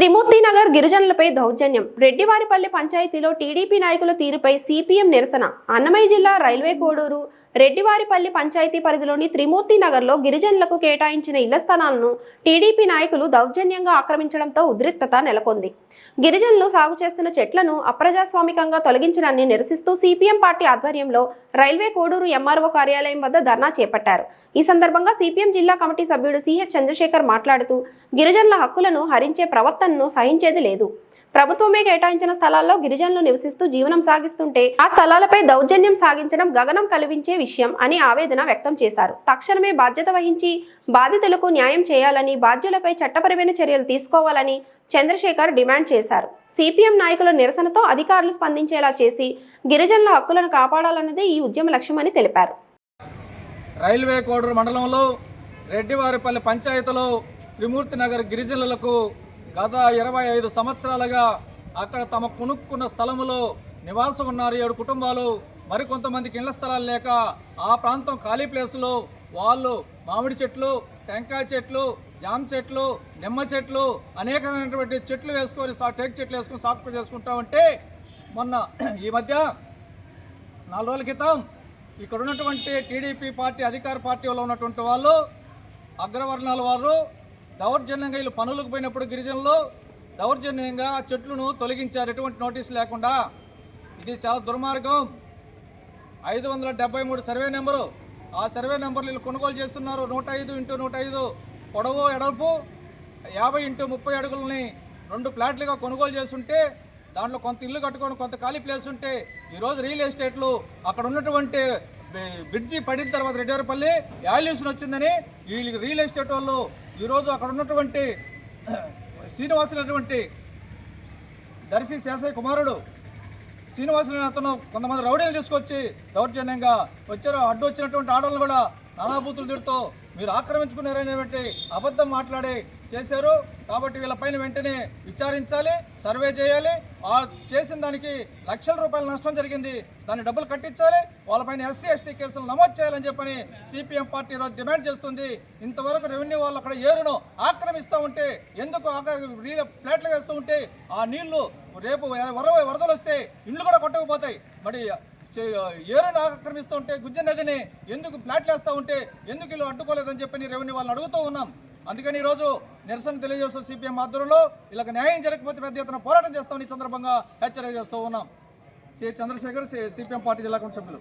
త్రిమూర్తి నగర్ గిరిజనులపై దౌర్జన్యం. రెడ్డివారిపల్లి పంచాయతీలో టీడీపీ నాయకుల తీరుపై సిపిఎం నిరసన. అన్నమయ్య జిల్లా రైల్వే కోడూరు రెడ్డివారిపల్లి పంచాయతీ పరిధిలోని త్రిమూర్తి నగర్లో గిరిజనులకు కేటాయించిన ఇళ్ళ స్థలాలను టీడీపీ నాయకులు దౌర్జన్యంగా ఆక్రమించడంతో ఉద్రిక్తత నెలకొంది. గిరిజనులు సాగు చేస్తున్న చెట్లను అప్రజాస్వామికంగా తొలగించడాన్ని నిరసిస్తూ సిపిఎం పార్టీ ఆధ్వర్యంలో రైల్వే కోడూరు ఎంఆర్ఓ కార్యాలయం వద్ద ధర్నా చేపట్టారు. ఈ సందర్భంగా సిపిఎం జిల్లా కమిటీ సభ్యుడు సిహెచ్ చంద్రశేఖర్ మాట్లాడుతూ గిరిజనుల హక్కులను హరించే ప్రవర్తనను సహించేది లేదు. ప్రభుత్వమే కేటాయించిన స్థలాల్లో గిరిజనులు నివసిస్తూ జీవనం సాగిస్తుంటే ఆ స్థలాలపై దౌర్జన్యం సాగించడం గగనం కలిగించే విషయం అని ఆవేదన వ్యక్తం చేశారు. తక్షణమే బాధ్యత వహించి బాధితులకు న్యాయం చేయాలని బాధ్యులపై చట్టపరమైన చర్యలు తీసుకోవాలని చంద్రశేఖర్ డిమాండ్ చేశారు. సిపిఎం నాయకుల నిరసనతో అధికారులు స్పందించేలా చేసి గిరిజనుల హక్కులను కాపాడాలన్నదే ఈ ఉద్యమ లక్ష్యమని తెలిపారు. రైల్వే కోడూరు మండలంలో రెడ్డివారిపల్లి పంచాయతీలో త్రిమూర్తి నగర్ గిరిజనులకు గత ఇరవై ఐదు సంవత్సరాలుగా అక్కడ తమ కొనుక్కున్న స్థలములో నివాసం ఉన్నారు ఏడు కుటుంబాలు. మరికొంతమందికి ఇళ్ళ స్థలాలు లేక ఆ ప్రాంతం ఖాళీ ప్లేసులో వాళ్ళు మామిడి చెట్లు టెంకాయ చెట్లు జామ చెట్లు నిమ్మ చెట్లు అనేకమైనటువంటి చెట్లు వేసుకొని సా టేక్ చెట్లు వేసుకొని సాగు చేసుకుంటా ఉంటే మొన్న ఈ మధ్య నాలుగు రోజుల క్రితం ఇక్కడ ఉన్నటువంటి టీడీపీ పార్టీ అధికార పార్టీలో ఉన్నటువంటి వాళ్ళు అగ్రవర్ణాల వారు దౌర్జన్యంగా వీళ్ళు పనులకు పోయినప్పుడు గిరిజనులు దౌర్జన్యంగా ఆ చెట్లను తొలగించారు. ఎటువంటి నోటీస్ లేకుండా. ఇది చాలా దుర్మార్గం. ఐదు వందల డెబ్బై మూడు సర్వే నెంబరు. ఆ సర్వే నెంబర్లు వీళ్ళు కొనుగోలు చేస్తున్నారు. నూట ఐదు ఇంటూ నూట ఐదు పొడవు ఎడల్పు. యాభై ఇంటూ ముప్పై అడుగులని రెండు ఫ్లాట్లుగా కొనుగోలు చేస్తుంటే దాంట్లో కొంత ఇల్లు కట్టుకొని కొంత ఖాళీ ప్లేస్ ఉంటే ఈరోజు రియల్ ఎస్టేట్లు అక్కడ ఉన్నటువంటి బ్రిడ్జి పడిన తర్వాత రెడ్డివారిపల్లి వాల్యూషన్ వచ్చిందని వీళ్ళకి రియల్ ఎస్టేట్ వాళ్ళు ఈరోజు అక్కడ ఉన్నటువంటి శ్రీనివాసులైనటువంటి దర్శి శాసయ్య కుమారుడు శ్రీనివాసులు అతను కొంతమంది రౌడీలు తీసుకొచ్చి దౌర్జన్యంగా వచ్చారు. అడ్డు వచ్చినటువంటి ఆడవాళ్ళు కూడా నానాభూతులు తిడుతూ మీరు ఆక్రమించుకున్నారనేటువంటి అబద్ధం మాట్లాడి చేశారు. కాబట్టి వీళ్ళపైన వెంటనే విచారించాలి సర్వే చేయాలి. ఆ చేసిన దానికి లక్షల రూపాయల నష్టం జరిగింది. దాన్ని డబ్బులు కట్టించాలి. వాళ్ళపైన ఎస్సీ ఎస్టీ కేసులు నమోదు చేయాలని చెప్పని సిపిఎం పార్టీ ఈరోజు డిమాండ్ చేస్తుంది. ఇంతవరకు రెవెన్యూ వాళ్ళు అక్కడ ఏరును ఆక్రమిస్తూ ఉంటే ఎందుకు ఆక- నీళ్ళ ప్లేట్లు వేస్తూ ఉంటే ఆ నీళ్ళు రేపు వర వరదలు వస్తే ఇండ్లు కూడా కొట్టకపోతాయి. మరి ఏరును ఆక్రమిస్తూ ఉంటే గుజ్జ నదిని ఎందుకు ప్లాట్లు వేస్తూ ఉంటే ఎందుకు ఇల్లు అడ్డుకోలేదని చెప్పి రెవెన్యూ వాళ్ళని అడుగుతూ ఉన్నాం. అందుకని ఈరోజు నిరసన తెలియజేస్తూ సిపిఎం ఆధ్వర్యంలో ఇలాగ న్యాయం జరగకపోతే పెద్ద ఎత్తున పోరాటం చేస్తామని ఈ సందర్భంగా హెచ్చరిక చేస్తూ ఉన్నాం. సి. చంద్రశేఖర్ సిపిఎం పార్టీ జిల్లా కౌన్సిల్ సభ్యులు